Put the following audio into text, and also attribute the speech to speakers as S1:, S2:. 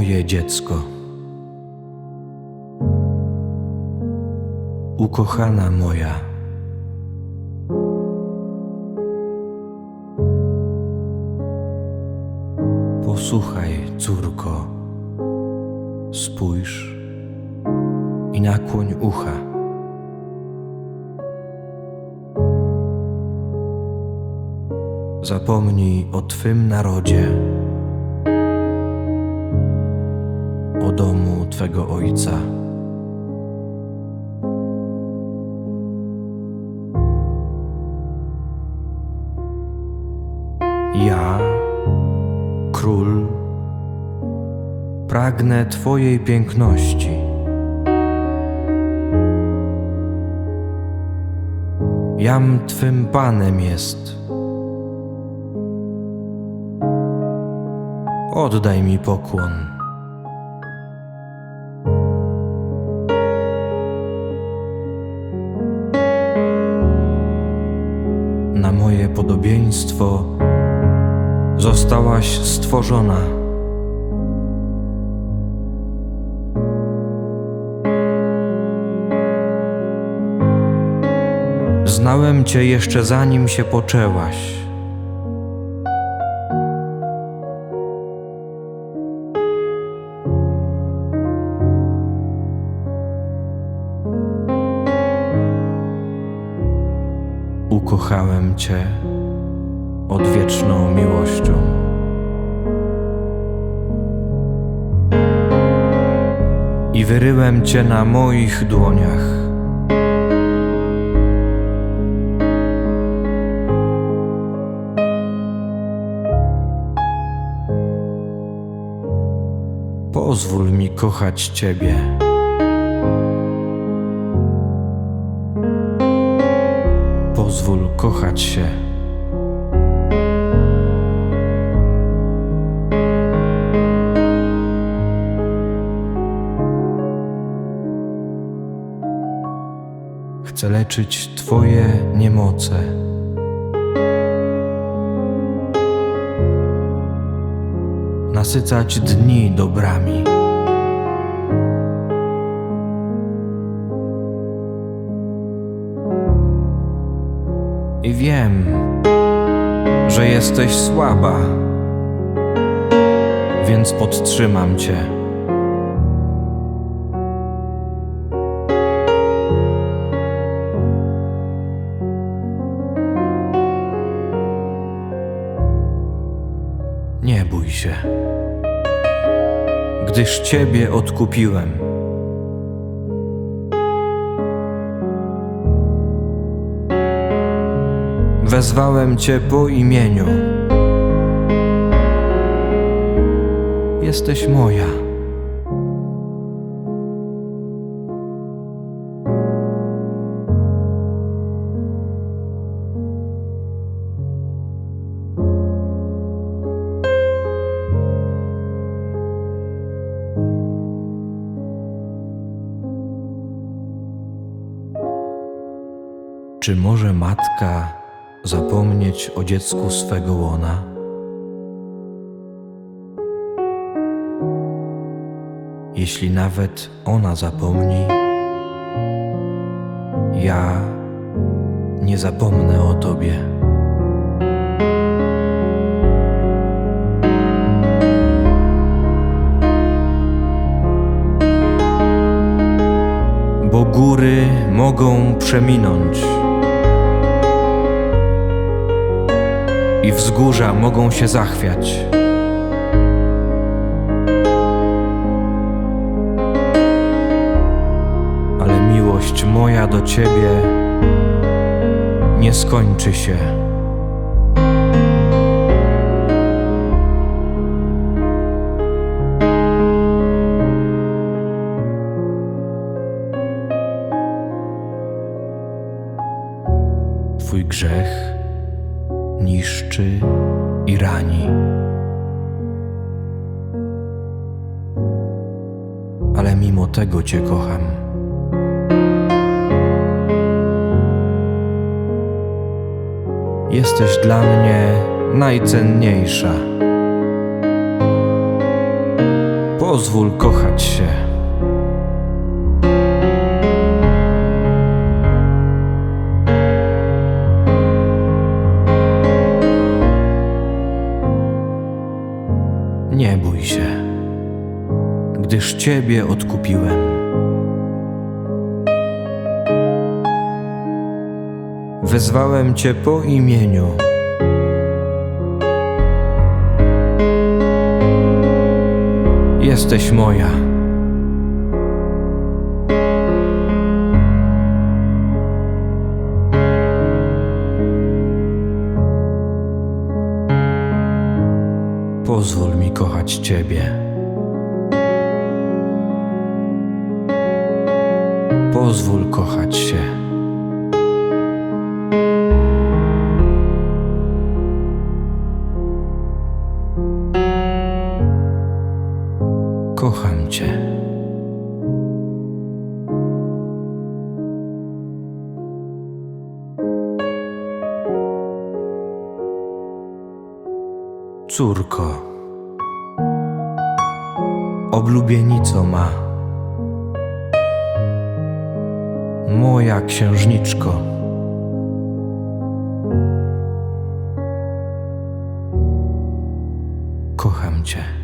S1: moje dziecko. Ukochana moja. Posłuchaj, córko, spójrz i nakłoń ucha. Zapomnij o Twym narodzie, o domu Twego Ojca. Ja, król, pragnę Twojej piękności. Jam Twym Panem jest. Oddaj mi pokłon. Zostałaś stworzona. Znałem Cię jeszcze zanim się poczęłaś. Ukochałem Cię odwieczną miłością. I wyryłem Cię na moich dłoniach. Pozwól mi kochać Ciebie. Pozwól kochać się. Chcę leczyć Twoje niemoce. Nasycać dni dobrami. I wiem, że jesteś słaba, więc podtrzymam cię. Bój się, gdyż Ciebie odkupiłem. Wezwałem Cię po imieniu. Jesteś moja. Czy może matka zapomnieć o dziecku swego łona? Jeśli nawet ona zapomni, ja nie zapomnę o Tobie. Bo góry mogą przeminąć. I wzgórza mogą się zachwiać. Ale miłość moja do Ciebie nie skończy się. Twój grzech niszczy i rani. Ale mimo tego Cię kocham. Jesteś dla mnie najcenniejsza. Pozwól kochać się. Nie bój się, gdyż Ciebie odkupiłem. Wezwałem Cię po imieniu. Jesteś moja. Pozwól mi kochać Ciebie. Pozwól kochać się. Córko, oblubienico ma, moja księżniczko. Kocham Cię.